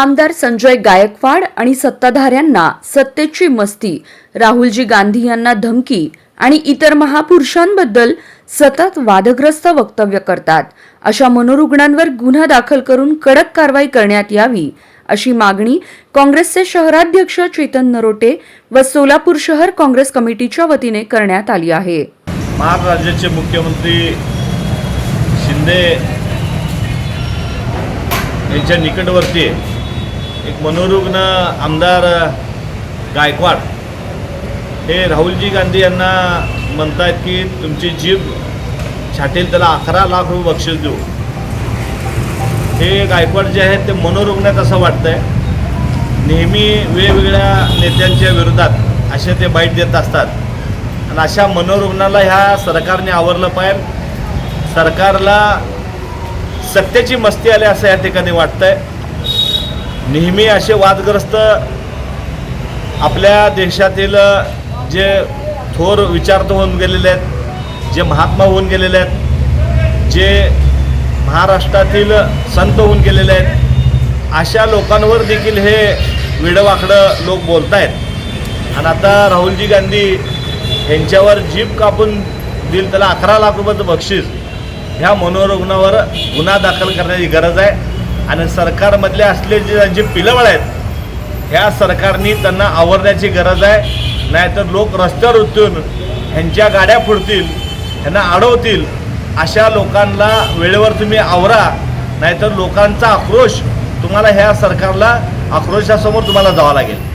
आमदार संजय गायकवाड आणि सत्ताधाऱ्यांना सत्तेची मस्ती राहुलजी गांधी यांना धमकी आणि इतर महापुरुषांबद्दल सतत वादग्रस्त वक्तव्य करतात. अशा मनोरुग्णांवर गुन्हा दाखल करून कडक कारवाई करण्यात यावी अशी मागणी काँग्रेसचे शहराध्यक्ष चेतन नरोटे व सोलापूर शहर काँग्रेस कमिटीच्या वतीने करण्यात आली आहे. महाराष्ट्र मुख्यमंत्री शिंदे यांच्या निकटवर्ती एक मनोरुग्ण आमदार गायकवाड. हे राहुलजी गांधी यांना म्हणतायत की तुमची जीभ छाटेल त्याला अकरा लाख रुपये बक्षीस देऊ. हे गायकवाड जे आहेत ते मनोरुग्णात असं वाटतंय. नेहमी वेगवेगळ्या नेत्यांच्या विरोधात असे ते बाईट देत असतात. आणि अशा मनोरुग्णाला ह्या सरकारने आवरलं पाहिजे. सरकारला सत्तेची मस्ती आली असं या ठिकाणी वाटतंय. नेहमी असे वादग्रस्त आपल्या देशातील जे थोर विचारत होऊन गेलेले आहेत जे महात्मा होऊन गेलेले आहेत जे महाराष्ट्रातील संत होऊन गेलेले आहेत अशा लोकांवर देखील हे विडवाकडं लोक बोलत आहेत आणि आता राहुलजी गांधी यांच्यावर जीप कापून दिल त्याला अकरा लाख रुपयाचं बक्षीस. ह्या मनोरुग्णावर गुन्हा दाखल करण्याची गरज आहे. आणि सरकारमधले असले जे जे पिलवळ आहेत ह्या सरकारनी त्यांना आवरण्याची गरज आहे. नाहीतर लोक रस्त्यावर उतरून ह्यांच्या गाड्या फुडतील ह्यांना अडवतील अशा लोकांना वेळेवर तुम्ही आवरा. नाहीतर लोकांचा आक्रोश तुम्हाला ह्या सरकारला आक्रोशासमोर तुम्हाला जावं लागेल.